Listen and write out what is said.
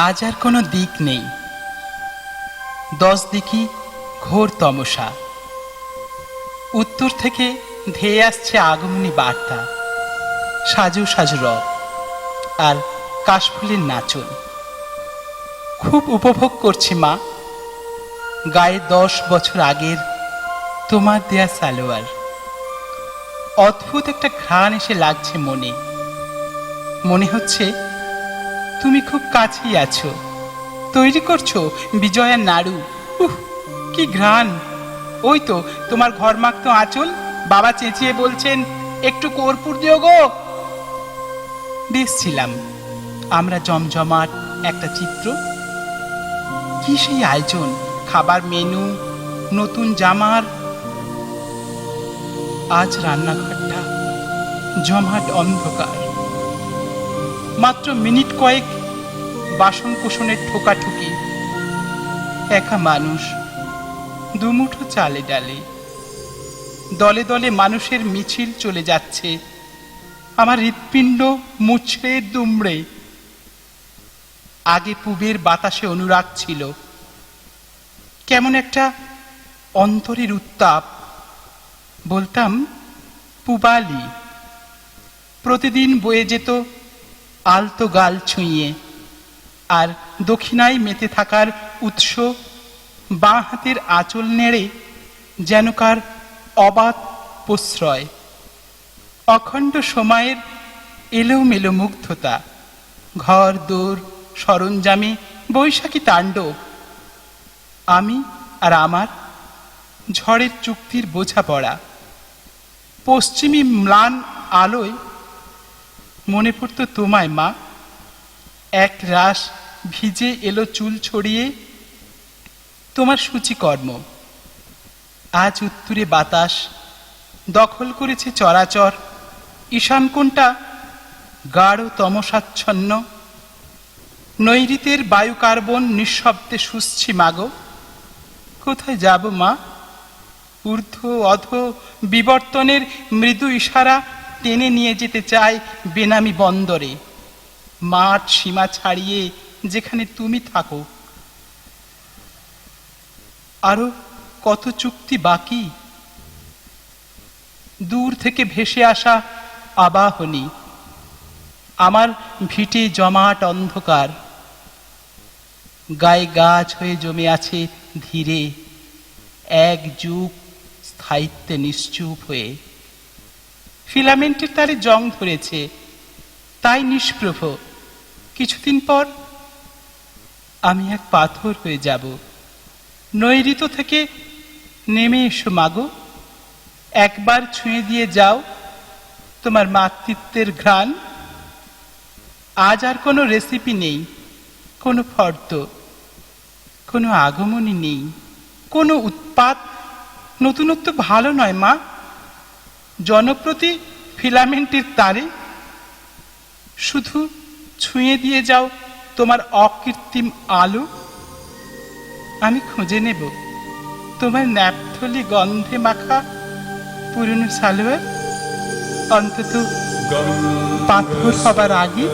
আজ আর কোনো দিক নেই। দশ দিকই ঘোর তমসা। উত্তর থেকে ধেয়ে আসছে আগমনী বার্তা। সাজু সাজু রব আর কাশফুলের নাচন। খুব উপভোগ করছি মা। গায়ে দশ বছর আগের তোমার দেয়া সালোয়ার। অদ্ভুত একটা ঘ্রাণ এসে লাগছে মনে। মনে হচ্ছে তুমি খুব কাছেই আছো। তৈরি করছ বিজয়ার নাড়ু। উহ, কি ঘ্রাণ। ওই তো, তোমার ঘর মাখতো আঁচল। বাবা চেঁচিয়ে বলছেন, একটু কর্পূর দিও গো। দেখছিলাম, আমরা জমজমাট একটা চিত্র। কি সেই আয়োজন? খাবার মেনু, নতুন জামার। আজ রান্নাঘরটা জমাট অন্ধকার। মাত্র মিনিট কয়েক বাসন কোষণের ঠোকাঠুকি। একা মানুষ, দুমুঠো চালে ডালে। দলে দলে মানুষের মিছিল চলে যাচ্ছে। আমার হৃৎপিণ্ড মুছড়ে দুমড়ে। আগে পুবের বাতাসে অনুরাগ ছিল। কেমন একটা অন্তরের উত্তাপ। বলতাম, পুবালি। প্রতিদিন বয়ে যেত আলতো গাল ছুঁয়ে আর দক্ষিণায় মেতে থাকার উৎস বাঁ হাতের আঁচল নেড়ে যেন কার অবাধ প্রশ্রয়। অখণ্ড সময়ের এলোমেলো মুগ্ধতা, ঘর, দূর, সরঞ্জামে বৈশাখী তাণ্ডব, আমি আর আমার ঝড়ের চুক্তির বোঝাপড়া। পশ্চিমী ম্লান আলোয় মনে পড়তো তোমায়, মা। এক রাস ভিজে এলো চুল ছড়িয়ে। তোমার সূচিকর্ম। আজ উত্তরে বাতাস। দখল করেছে চরাচর। ঈশান কোনটা গাঢ় তমসাচ্ছন্ন। নৈরিতের বায়ু কার্বন নিঃশব্দে শুষছি মাগো কোথায় যাব, মা? ঊর্ধ্ব অধ বিবর্তনের মৃদু ইশারা টেনে নিয়ে যেতে চায় বেনামি বন্দরে। মাঠ সীমা ছাড়িয়ে যেখানে তুমি থাকো। আরও কত চুক্তি বাকি? দূর থেকে ভেসে আসা আবাহনী। আমার ভিটে জমাট অন্ধকার। গায়ে গাছ হয়ে জমে আছে ধীরে। এক যুগ স্থায়িত্বে নিশ্চুপ হয়ে। ফিলামেন্টের তারে জং ধরেছে। তাই নিষ্প্রভ। কিছুদিন পর আমি এক পাথর হয়ে যাব। নৈরিত থেকে নেমে এসো মাগো একবার ছুঁয়ে দিয়ে যাও তোমার মাতৃত্বের ঘ্রাণ। আজ আর কোনো রেসিপি নেই, কোনো ফর্দ, কোনো আগমনী নেই। কোনো উৎপাত নতুনত্ব ভালো নয় মা। জনপ্রতি ফিলামেন্টের তারে শুধু ছুঁয়ে দিয়ে যাও তোমার অকৃত্রিম আলো। আমি খুঁজে নেব তোমার ন্যাপথলি গন্ধে মাখা পুরনো সালোয়ার অন্তত পাথর হবার আগে